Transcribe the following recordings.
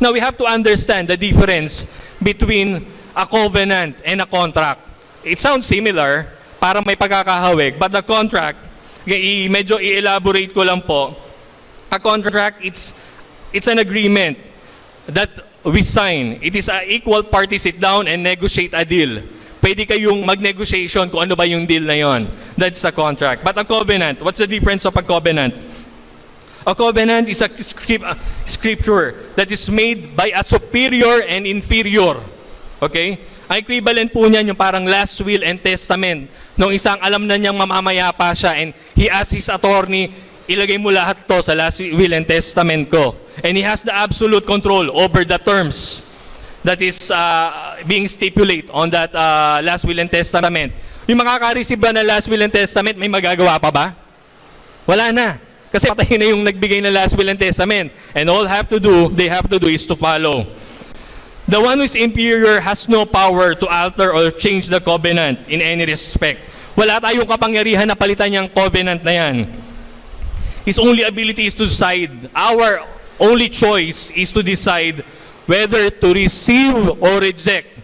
Now, we have to understand the difference between a covenant and a contract. It sounds similar, parang may pagkakahawig, but the contract, i- medyo i-elaborate ko lang po, a contract, it's, it's an agreement that we sign. It is a equal party sit down and negotiate a deal. Pwede kayong mag-negotiation kung ano ba yung deal na yon. That's a contract. But a covenant, what's the difference of a covenant? A covenant is a scrip- scripture that is made by a superior and inferior. Okay? Ang equivalent po niyan yung parang last will and testament. Nung isang alam na niyang mamamaya pa siya and he asked his attorney, ilagay mo lahat to sa last will and testament ko. And he has the absolute control over the terms that is uh, being stipulate on that uh, last will and testament. Yung makaka-receive ba ng last will and testament, may magagawa pa ba? Wala na. Kasi patay na yung nagbigay ng last will and testament. And all have to do, they have to do is to follow. The one who is inferior has no power to alter or change the covenant in any respect. Wala tayong kapangyarihan na palitan yung covenant na yan. His only ability is to decide. Our only choice is to decide whether to receive or reject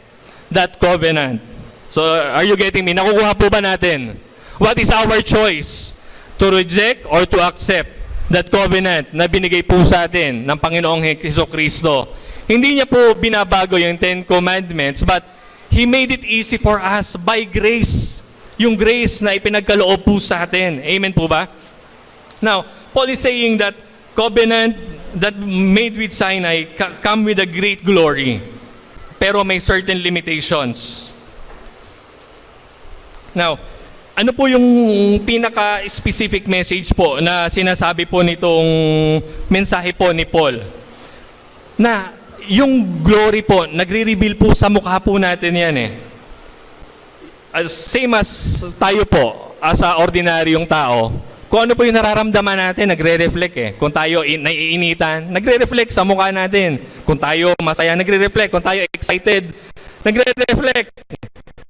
that covenant. So, are you getting me? Nakukuha po ba natin? What is our choice? To reject or to accept that covenant na binigay po sa atin ng Panginoong Heso Kristo. Hindi niya po binabago yung Ten Commandments, but He made it easy for us by grace. Yung grace na ipinagkaloob po sa atin. Amen po ba? Now, Paul is saying that covenant that made with Sinai come with a great glory, pero may certain limitations. Now, ano po yung pinaka-specific message po na sinasabi po nitong mensahe po ni Paul? Na yung glory po, nagre-reveal po sa mukha po natin yan eh. As, same as tayo po, as a ordinaryong tao, kung ano po yung nararamdaman natin, nagre-reflect eh. Kung tayo in, naiinitan, nagre-reflect sa mukha natin. Kung tayo masaya, nagre-reflect. Kung tayo excited, nagre-reflect.